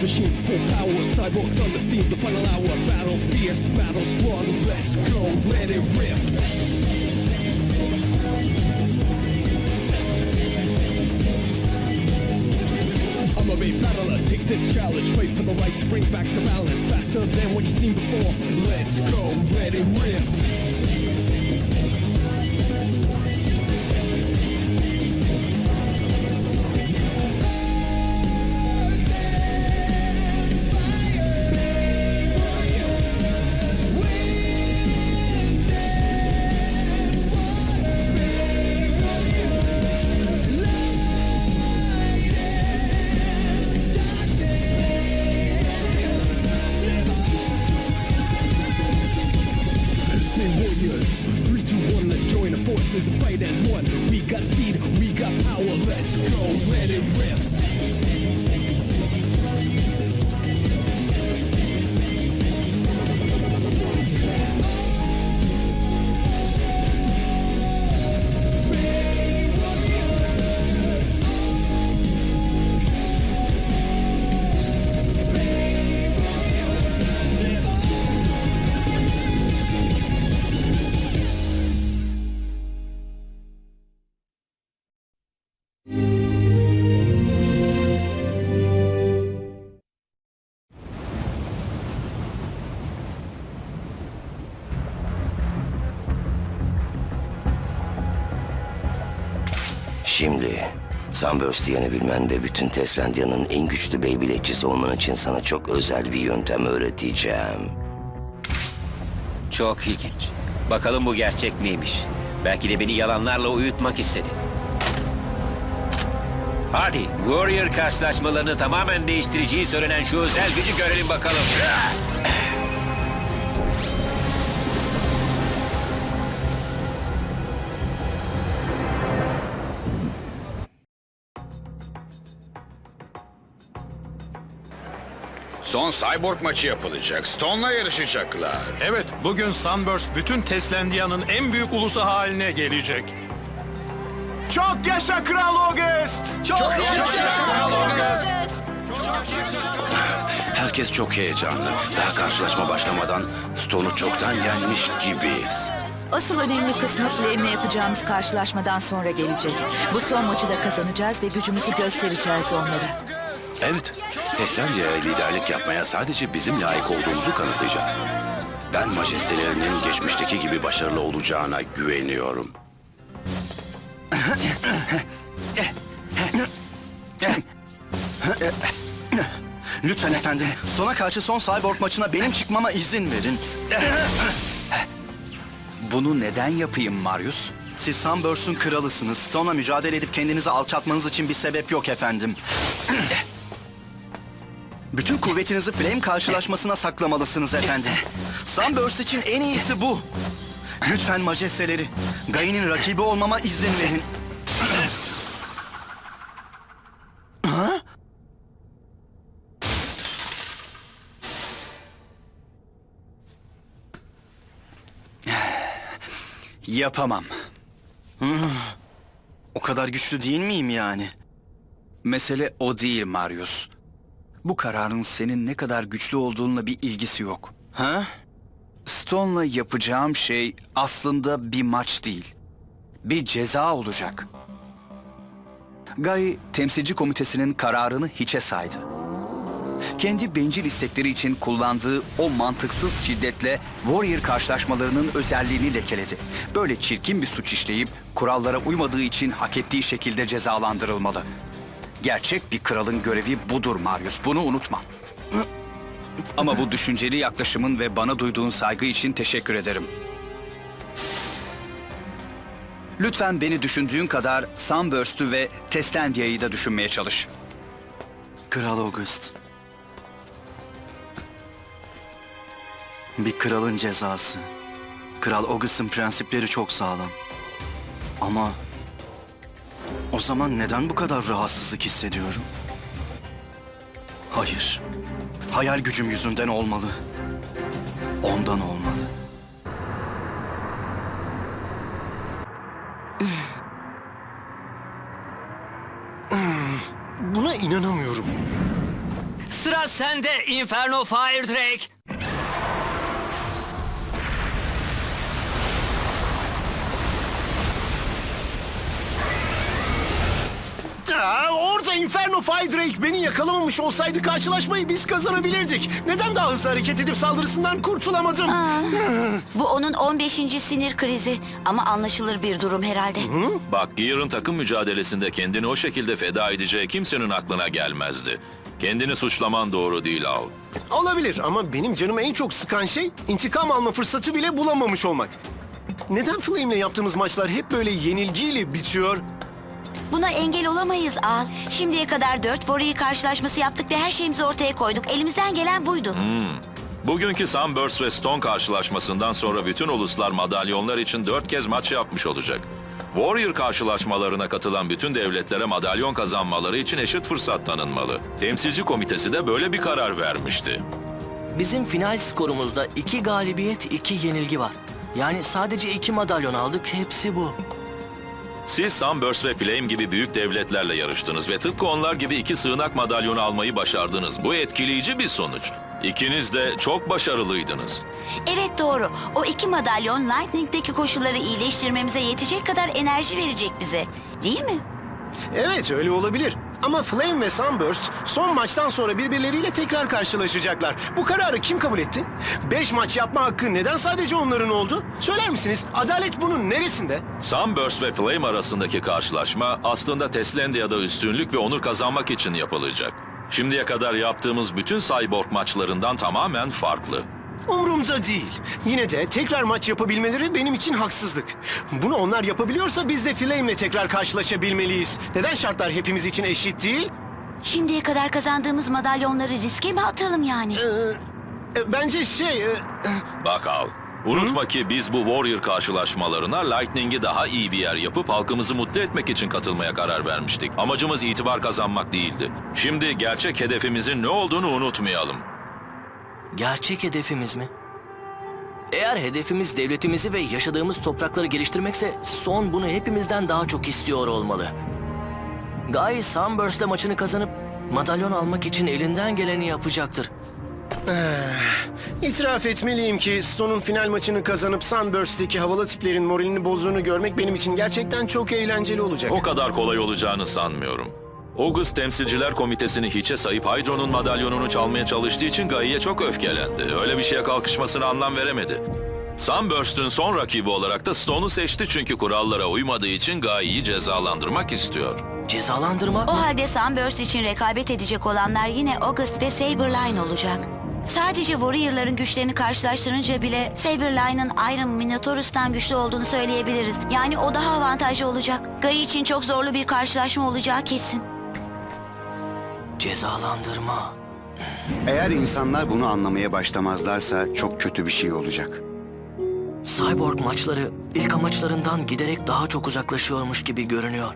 This machine full power, cyborgs on the scene, the final hour. Battle fierce, battle strong. Let's go, let it rip. I'm a main battler, take this challenge, fight for the right to bring back the balance. Faster than what you've seen before. Let's go, let it rip. Şimdi Sunburst'ı yenebilmen ve bütün Teslandia'nın en güçlü Beyblade'cisi olman için sana çok özel bir yöntem öğreteceğim. Çok ilginç. Bakalım bu gerçek miymiş? Belki de beni yalanlarla uyutmak istedi. Hadi Warrior karşılaşmalarını tamamen değiştireceği söylenen şu özel gücü görelim bakalım. Son Cyborg maçı yapılacak. Stone'la yarışacaklar. Evet, bugün Sunburst bütün Teslandia'nın en büyük ulusu haline gelecek. Çok yaşa Kral August! Çok, yaşa, Kral August! Herkes çok heyecanlı. Daha karşılaşma başlamadan Stone'u çoktan yenmiş gibiyiz. Asıl önemli kısmı Flame'le yapacağımız karşılaşmadan sonra gelecek. Bu son maçı da kazanacağız ve gücümüzü göstereceğiz onlara. Evet, Teslandia'ya liderlik yapmaya sadece bizim layık olduğumuzu kanıtlayacağız. Ben majestelerinin geçmişteki gibi başarılı olacağına güveniyorum. Lütfen efendim, sona karşı son Cyborg maçına benim çıkmama izin verin. Bunu neden yapayım Marius? Siz Sunburst'un kralısınız. Stone'la mücadele edip kendinizi alçaltmanız için bir sebep yok efendim. Bütün kuvvetinizi Flame karşılaşmasına saklamalısınız efendim. Sunburst için en iyisi bu. Lütfen majesteleri, Gai'nin rakibi olmama izin verin. Yapamam. O kadar güçlü değil miyim yani? Mesele o değil Marius. Bu kararın senin ne kadar güçlü olduğunla bir ilgisi yok. Ha? Stone'la yapacağım şey aslında bir maç değil. Bir ceza olacak. Guy temsilci komitesinin kararını hiçe saydı. Kendi bencil istekleri için kullandığı o mantıksız şiddetle Warrior karşılaşmalarının özelliğini lekeledi. Böyle çirkin bir suç işleyip kurallara uymadığı için hak ettiği şekilde cezalandırılmalı. Gerçek bir kralın görevi budur Marius, bunu unutma. Ama bu düşünceli yaklaşımın ve bana duyduğun saygı için teşekkür ederim. Lütfen beni düşündüğün kadar Sunburst'ü ve Teslandia'yı da düşünmeye çalış. Kral August. Bir kralın cezası. Kral August'ın prensipleri çok sağlam. Ama o zaman neden bu kadar rahatsızlık hissediyorum? Hayır. Hayal gücüm yüzünden olmalı. Ondan olmalı. Buna inanamıyorum. Sıra sende Inferno Fire Drake. Aa, orada Inferno Fire Drake beni yakalamamış olsaydı karşılaşmayı biz kazanabilirdik. Neden daha hızlı hareket edip saldırısından kurtulamadım? Bu onun 15. sinir krizi ama anlaşılır bir durum herhalde. Bak Gear'ın takım mücadelesinde kendini o şekilde feda edeceği kimsenin aklına gelmezdi. Kendini suçlaman doğru değil Al. Olabilir ama benim canımı en çok sıkan şey intikam alma fırsatı bile bulamamış olmak. Neden Flame'le yaptığımız maçlar hep böyle yenilgiyle bitiyor? Buna engel olamayız Al. Şimdiye kadar dört Warrior karşılaşması yaptık ve her şeyimizi ortaya koyduk. Elimizden gelen buydu. Bugünkü Sunburst ve Stone karşılaşmasından sonra bütün uluslar madalyonlar için dört kez maç yapmış olacak. Warrior karşılaşmalarına katılan bütün devletlere madalyon kazanmaları için eşit fırsat tanınmalı. Temsilci komitesi de böyle bir karar vermişti. Bizim final skorumuzda iki galibiyet, iki yenilgi var. Yani sadece iki madalyon aldık, hepsi bu. Siz Sunburst ve Flame gibi büyük devletlerle yarıştınız ve tıpkı onlar gibi iki sığınak madalyonu almayı başardınız. Bu etkileyici bir sonuç. İkiniz de çok başarılıydınız. Evet doğru. O iki madalyon Lightning'deki koşulları iyileştirmemize yetecek kadar enerji verecek bize. Değil mi? Evet öyle olabilir. Ama Flame ve Sunburst son maçtan sonra birbirleriyle tekrar karşılaşacaklar. Bu kararı kim kabul etti? Beş maç yapma hakkı neden sadece onların oldu? Söyler misiniz? Adalet bunun neresinde? Sunburst ve Flame arasındaki karşılaşma aslında Teslandia'da üstünlük ve onur kazanmak için yapılacak. Şimdiye kadar yaptığımız bütün Cyborg maçlarından tamamen farklı. Umurumda değil. Yine de tekrar maç yapabilmeleri benim için haksızlık. Bunu onlar yapabiliyorsa biz de Flame'le tekrar karşılaşabilmeliyiz. Neden şartlar hepimiz için eşit değil? Şimdiye kadar kazandığımız madalyonları riske mi atalım yani? E, Bence şey... e, Bak al. Unutma ki biz bu Warrior karşılaşmalarına Lightning'i daha iyi bir yer yapıp halkımızı mutlu etmek için katılmaya karar vermiştik. Amacımız itibar kazanmak değildi. Şimdi gerçek hedefimizin ne olduğunu unutmayalım. Gerçek hedefimiz mi? Eğer hedefimiz devletimizi ve yaşadığımız toprakları geliştirmekse Son bunu hepimizden daha çok istiyor olmalı. Guy Sunburst'le maçını kazanıp madalyon almak için elinden geleni yapacaktır. İtiraf etmeliyim ki Stone'un final maçını kazanıp Sunburst'teki havalı tiplerin moralini bozduğunu görmek benim için gerçekten çok eğlenceli olacak. O kadar kolay olacağını sanmıyorum. August Temsilciler Komitesi'ni hiçe sayıp Hydro'nun madalyonunu çalmaya çalıştığı için Gai'ye çok öfkelendi. Öyle bir şeye kalkışmasına anlam veremedi. Sunburst'ün son rakibi olarak da Stone'u seçti çünkü kurallara uymadığı için Gai'yi cezalandırmak istiyor. Cezalandırmak O mı? halde Sunburst için rekabet edecek olanlar yine August ve Saberline olacak. Sadece Warrior'ların güçlerini karşılaştırınca bile Saberline'ın Iron Minotaurus'tan güçlü olduğunu söyleyebiliriz. Yani o daha avantajlı olacak. Guy için çok zorlu bir karşılaşma olacağı kesin. Cezalandırma. Eğer insanlar bunu anlamaya başlamazlarsa çok kötü bir şey olacak. Cyborg maçları ilk amaçlarından giderek daha çok uzaklaşıyormuş gibi görünüyor.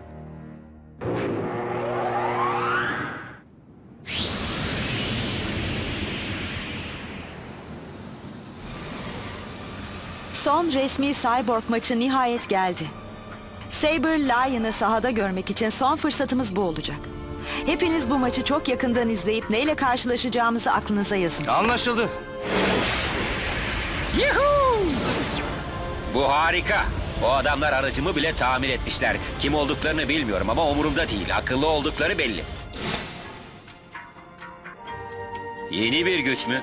Son resmi Cyborg maçı nihayet geldi. Saber Lion'ı sahada görmek için son fırsatımız bu olacak. Hepiniz bu maçı çok yakından izleyip neyle karşılaşacağımızı aklınıza yazın. Anlaşıldı. Bu harika. O adamlar aracımı bile tamir etmişler. Kim olduklarını bilmiyorum ama umurumda değil. Akıllı oldukları belli. Yeni bir güç mü?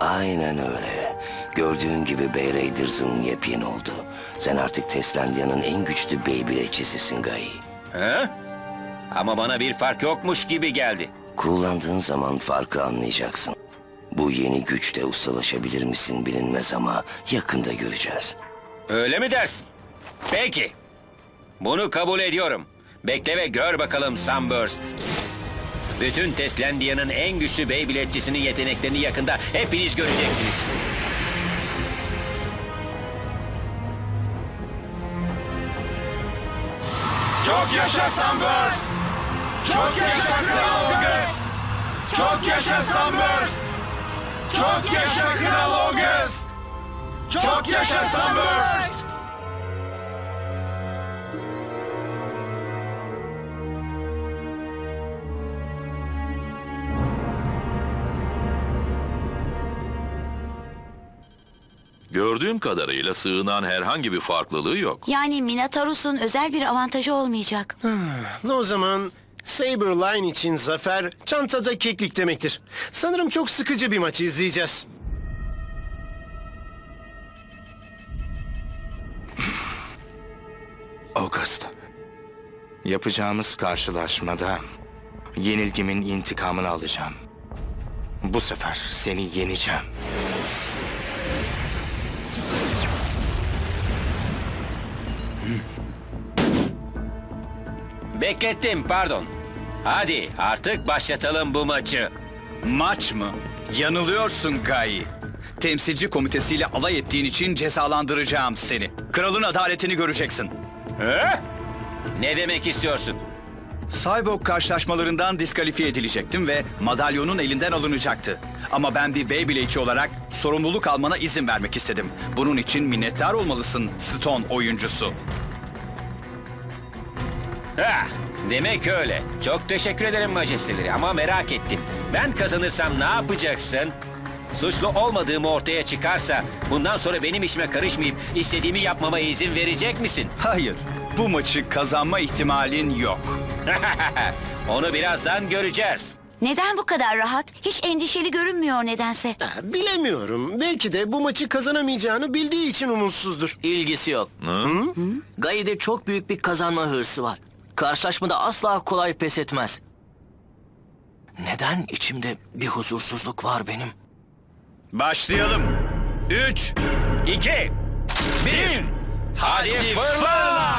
Aynen öyle. Gördüğün gibi Bay Raiders'ın yepyeni oldu. Sen artık Teslandia'nın en güçlü Beyblade'çisisin Gai. He? Ama bana bir fark yokmuş gibi geldi. Kullandığın zaman farkı anlayacaksın. Bu yeni güçte ustalaşabilir misin bilinmez ama yakında göreceğiz. Öyle mi dersin? Peki. Bunu kabul ediyorum. Bekle ve gör bakalım Sunburst. Bütün Teslandia'nın en güçlü Beyblade'cisinin yeteneklerini yakında hepiniz göreceksiniz. Çok yaşa Sunburst! Çok yaşa Kral August! Çok yaşa Sunburst! Çok yaşa Kral August! Çok yaşa Sunburst! Gördüğüm kadarıyla sığınan herhangi bir farklılığı yok. Yani Minotaurus'un özel bir avantajı olmayacak. o zaman Saberline için zafer çantada keklik demektir. Sanırım çok sıkıcı bir maçı izleyeceğiz. August. Yapacağımız karşılaşmada yenilgimin intikamını alacağım. Bu sefer seni yeneceğim. Beklettim pardon. Hadi artık başlatalım bu maçı. Maç mı? Yanılıyorsun Gayi. Temsilci komitesiyle alay ettiğin için cezalandıracağım seni. Kralın adaletini göreceksin. Ne demek istiyorsun? Cyborg karşılaşmalarından diskalifiye edilecektim ve madalyonun elinden alınacaktı. Ama ben bir Beyblade'ci olarak sorumluluk almana izin vermek istedim. Bunun için minnettar olmalısın Stone oyuncusu. Ha, demek öyle. Çok teşekkür ederim majesteleri ama merak ettim. Ben kazanırsam ne yapacaksın? Suçlu olmadığımı ortaya çıkarsa bundan sonra benim işime karışmayıp istediğimi yapmama izin verecek misin? Hayır, bu maçı kazanma ihtimalin yok. Onu birazdan göreceğiz. Neden bu kadar rahat? Hiç endişeli görünmüyor nedense. Bilemiyorum. Belki de bu maçı kazanamayacağını bildiği için umutsuzdur. İlgisi yok. Gai'de çok büyük bir kazanma hırsı var. Karşılaşmada asla kolay pes etmez. Neden içimde bir huzursuzluk var benim? Başlayalım. Üç, İki, bir. hadi fırla!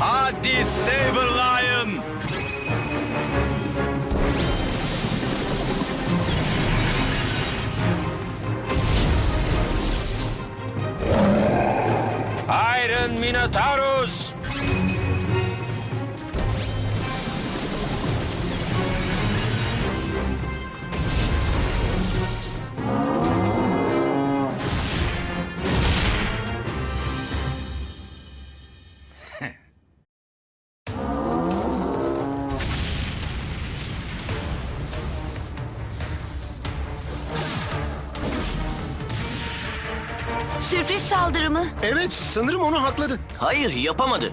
Hadi Saberlion! Minotaurus! Sürpriz saldırı mı? Evet, sanırım onu hakladı. Hayır yapamadı.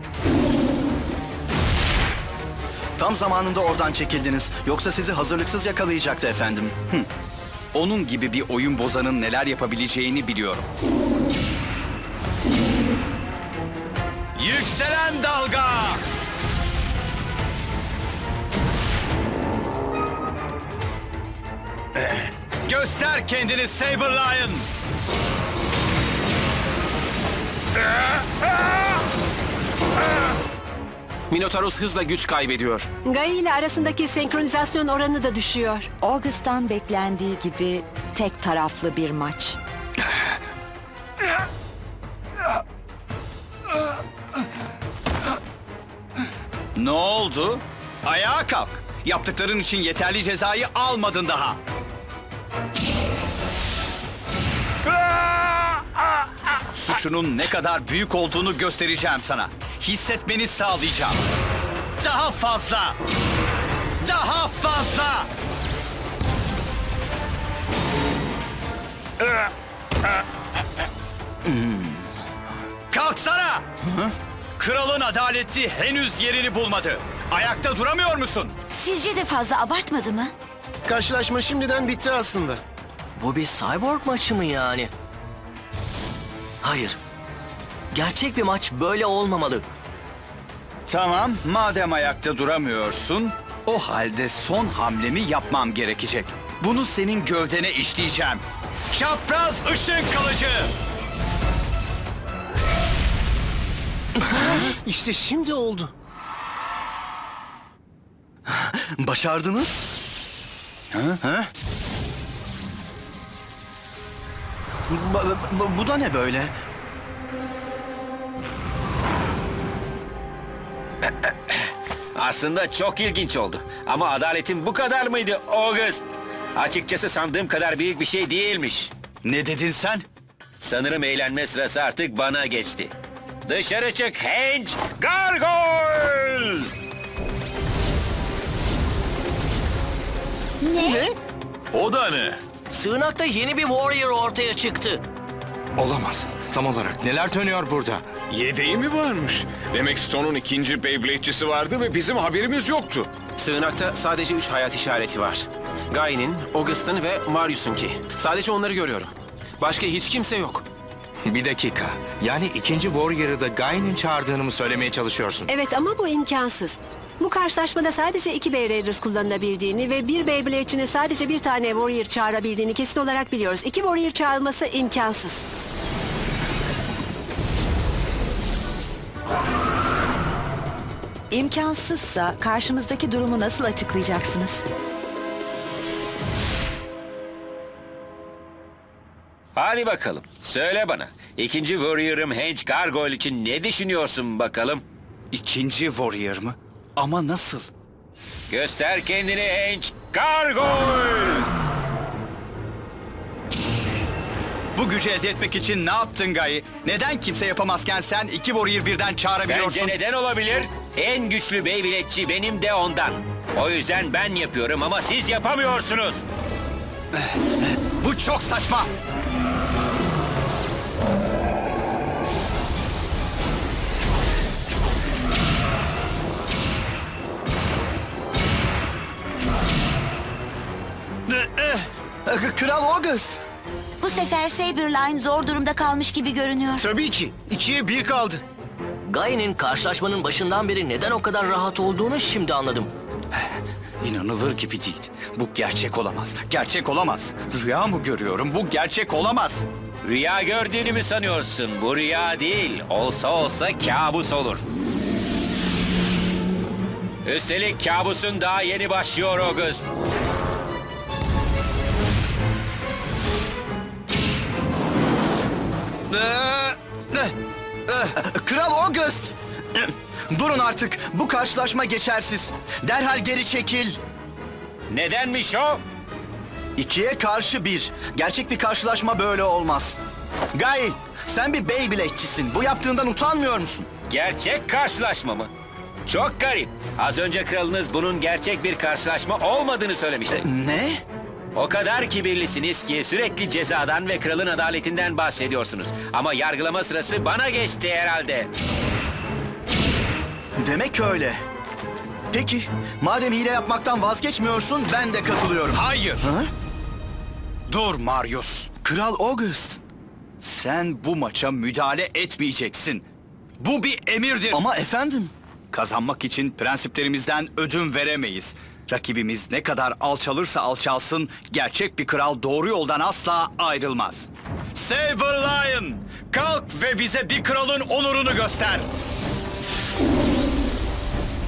Tam zamanında oradan çekildiniz. Yoksa sizi hazırlıksız yakalayacaktı efendim. Hı. Onun gibi bir oyun bozanın neler yapabileceğini biliyorum. Yükselen dalga! Göster kendini Saberlion! Minotaurus hızla güç kaybediyor. Gaia ile arasındaki senkronizasyon oranı da düşüyor. August'tan beklendiği gibi tek taraflı bir maç. Ne oldu? Ayağa kalk. Yaptıkların için yeterli cezayı almadın daha. Suçunun ne kadar büyük olduğunu göstereceğim sana. Hissetmeni sağlayacağım. Daha fazla. Daha fazla. Kalksana. Kralın adaleti henüz yerini bulmadı. Ayakta duramıyor musun? Sizce de fazla abartmadı mı? Karşılaşma şimdiden bitti aslında. Bu bir cyborg maçı mı yani? Hayır. Gerçek bir maç böyle olmamalı. Tamam, madem ayakta duramıyorsun, o halde son hamlemi yapmam gerekecek. Bunu senin gövdene işleyeceğim. Çapraz ışın kılıcı! İşte şimdi oldu. Başardınız. Ha? Ha? Ba- bu da ne böyle? Aslında çok ilginç oldu. Ama adaletin bu kadar mıydı August? Açıkçası sandığım kadar büyük bir şey değilmiş. Ne dedin sen? Sanırım eğlenme sırası artık bana geçti. Dışarı çık Henge Gargoyle! Ne? O da ne? Sığınakta yeni bir warrior ortaya çıktı. Olamaz. Tam olarak neler dönüyor burada? Yedeği mi varmış? Demek Stone'un ikinci Beyblade'cisi vardı ve bizim haberimiz yoktu. Sığınakta sadece üç hayat işareti var. Gai'nin, August'ın ve Marius'unki. Sadece onları görüyorum. Başka hiç kimse yok. Bir dakika. Yani ikinci Warrior'ı da Gai'nin çağırdığını mı söylemeye çalışıyorsun? Evet ama bu imkansız. Bu karşılaşmada sadece iki Bay Raiders kullanılabildiğini ve bir Beyblade'çinin sadece bir tane Warrior çağırabildiğini kesin olarak biliyoruz. İki Warrior çağrılması imkansız. İmkansızsa karşımızdaki durumu nasıl açıklayacaksınız? Hadi bakalım. Söyle bana. İkinci Warrior'ım Henge Gargoyle için ne düşünüyorsun bakalım? İkinci Warrior mı? Ama nasıl? Göster kendini Henge Gargoyle! Bu gücü elde etmek için ne yaptın Gayi? Neden kimse yapamazken sen iki Warrior birden çağırabiliyorsun? Sence neden olabilir? En güçlü Beyblade'çi benim de ondan. O yüzden ben yapıyorum ama siz yapamıyorsunuz. Bu çok saçma. Kral August. Bu sefer Saberline zor durumda kalmış gibi görünüyor. Tabii ki. İkiye bir kaldı. Gai'nin karşılaşmanın başından beri neden o kadar rahat olduğunu şimdi anladım. İnanılır gibi değil. Bu gerçek olamaz. Gerçek olamaz. Rüya mı görüyorum? Bu gerçek olamaz. Rüya gördüğünü mü sanıyorsun? Bu rüya değil. Olsa olsa kabus olur. Üstelik kabusun daha yeni başlıyor August. Kral August! Durun artık. Bu karşılaşma geçersiz. Derhal geri çekil. Nedenmiş o? İkiye karşı bir. Gerçek bir karşılaşma böyle olmaz. Guy, sen bir Beyblade'çisin. Bu yaptığından utanmıyor musun? Gerçek karşılaşma mı? Çok garip. Az önce kralınız bunun gerçek bir karşılaşma olmadığını söylemişti. Ne? O kadar kibirlisiniz ki sürekli cezadan ve kralın adaletinden bahsediyorsunuz. Ama yargılama sırası bana geçti herhalde. Demek öyle. Peki, madem hile yapmaktan vazgeçmiyorsun, ben de katılıyorum. Hayır. Dur Marius. Kral August. Sen bu maça müdahale etmeyeceksin. Bu bir emirdir. Ama efendim. Kazanmak için prensiplerimizden ödün veremeyiz. Rakibimiz ne kadar alçalırsa alçalsın, gerçek bir kral doğru yoldan asla ayrılmaz. Saber Lion, kalk ve bize bir kralın onurunu göster.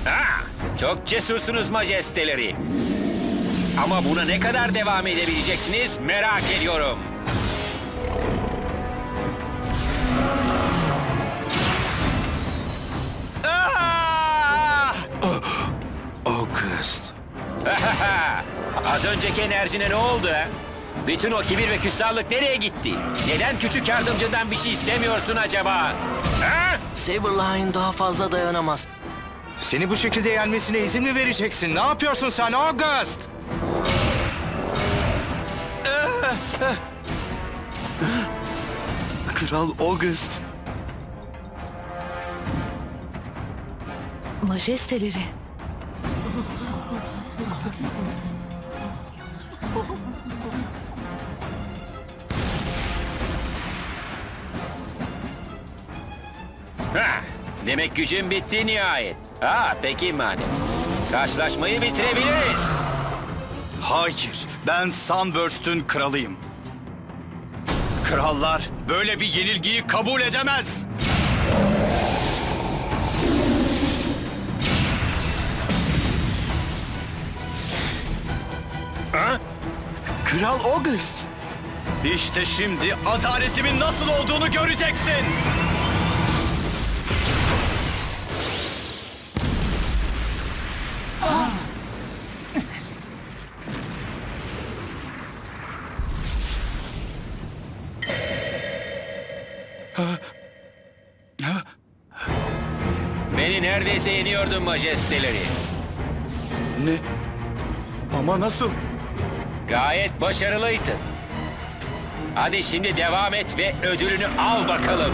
Ha, çok cesursunuz majesteleri. Ama buna ne kadar devam edebileceksiniz merak ediyorum. Ah! August. Az önceki enerjine ne oldu ha? Bütün o kibir ve küstahlık nereye gitti? Neden küçük yardımcıdan bir şey istemiyorsun acaba? Ha? Saberline daha fazla dayanamaz. Seni bu şekilde yenmesine izin mi vereceksin? Ne yapıyorsun sen August? Kral August. Majesteleri. Demek gücün bitti nihayet. Ha, peki madem. Karşılaşmayı bitirebiliriz. Hayır, ben Sunburst'ün kralıyım. Krallar böyle bir yenilgiyi kabul edemez. Kral August. İşte şimdi adaletimin nasıl olduğunu göreceksin. neredeyse yeniyordun majesteleri. Ne? Ama nasıl? Gayet başarılıydın. Hadi şimdi devam et ve ödülünü al bakalım.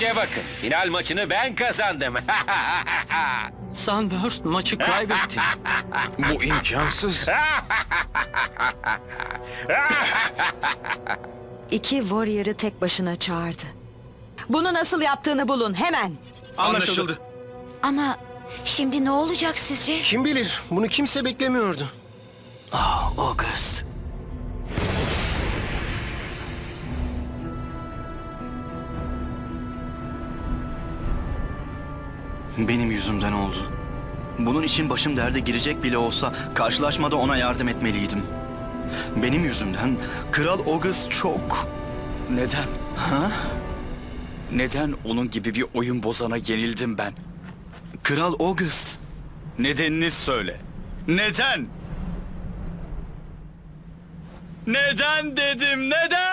İşe bakın. Final maçını ben kazandım. Sunburst maçı kaybetti. Bu imkansız. İki Warrior'ı tek başına çağırdı. Bunu nasıl yaptığını bulun hemen. Anlaşıldı. Ama şimdi ne olacak sizce? Kim bilir? Bunu kimse beklemiyordu. Benim yüzümden oldu. Bunun için başım derde girecek bile olsa karşılaşmada ona yardım etmeliydim. Benim yüzümden Kral August çok... Neden? Ha? Neden onun gibi bir oyun bozana yenildim ben? Kral August. Nedenini söyle. Neden? Neden dedim, neden?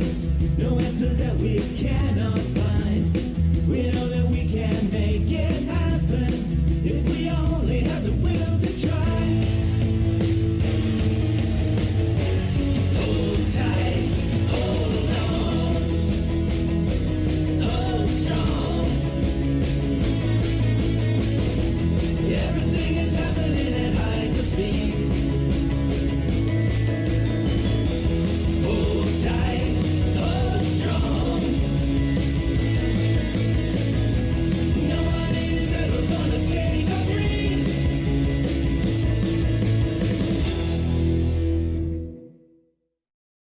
us no answer that we cannot find.